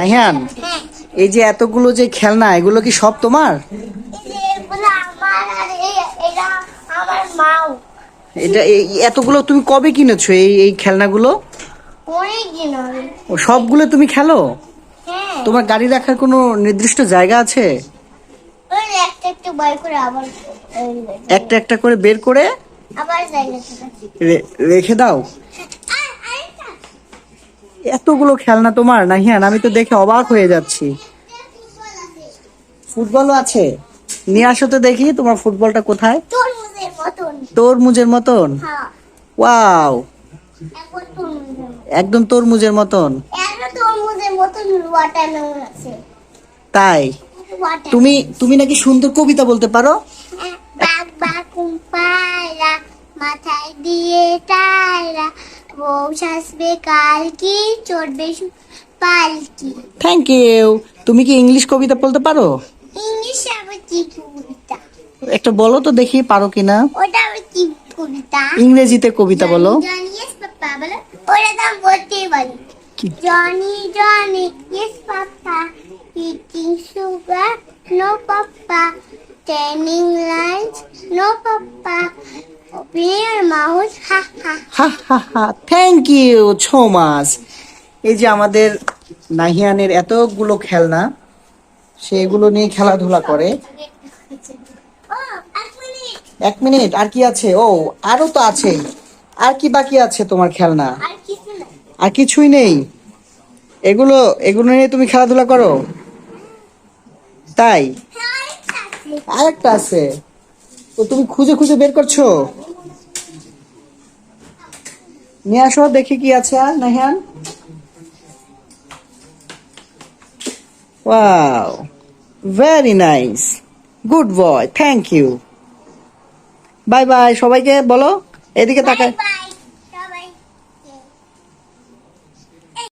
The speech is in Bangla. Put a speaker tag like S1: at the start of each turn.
S1: হ্যাঁ
S2: এই যে এতগুলো যে খেলনা এগুলো কি সব তোমার? এটা এতগুলো তুমি কবে কিনেছো এই এই খেলনাগুলো? ও সবগুলো তুমি খেলো? তোমার গাড়ি রাখার কোনো নির্দিষ্ট জায়গা আছে?
S1: একটা একটা করে
S2: বের করে রেখে দাও। এতগুলো খেলনা তোমার? না নাহিয়ান আমি তো দেখে অবাক হয়ে যাচ্ছি।
S1: ফুটবল আছে?
S2: ফুটবলও আছে নিয়ে আসো তো দেখি তোমার ফুটবলটা কোথায়?
S1: তরমুজের মতন। হ্যাঁ।
S2: ওয়াও। একদম তরমুজের মতন।
S1: মতন?
S2: তাই? তুমি তুমি নাকি সুন্দর কবিতা বলতে পারো?
S1: মাথায় দিয়ে টায়রা বউ সাজবে কালকি চড়বে সু- পালকি।
S2: থ্যাংক ইউ তুমি কি ইংলিশ কবিতা বলতে পারো?
S1: ইংলিশ আবার কি কবিতা?
S2: একটা বলো তো দেখি পারো কিনা?
S1: ওটা আবার কি কবিতা?
S2: ইংরেজিতে কবিতা বলো।
S1: জনি ইয়েস পাপা বলো। ওটা তো বলতেই? Johny Johny yes papa eating sugar no papa training lunch no papa your mouth হা হা
S2: হা হা হা থ্যাংক ইউ ছো মাচ এই যে আমাদের নাহিয়ানের এতগুলো খেলনা সেগুলো নিয়ে খেলাধুলা করে।
S1: এক মিনিট।
S2: আর কি আছে? ও আরও তো আছে। আর কি বাকি আছে তোমার খেলনা?
S1: আর
S2: কিছুই নেই? এগুলো এগুলো নিয়ে তুমি খেলাধুলা করো? তাই?
S1: হ্যাঁ আরেকটা আছে।
S2: তো তুমি খুঁজে খুঁজে বের করছ? নিয়ে আসো, দেখি কি আছে আর Nahiyan. Wow very nice good boy thank you bye bye সবাইকে বলো, এদিকে তাকায়।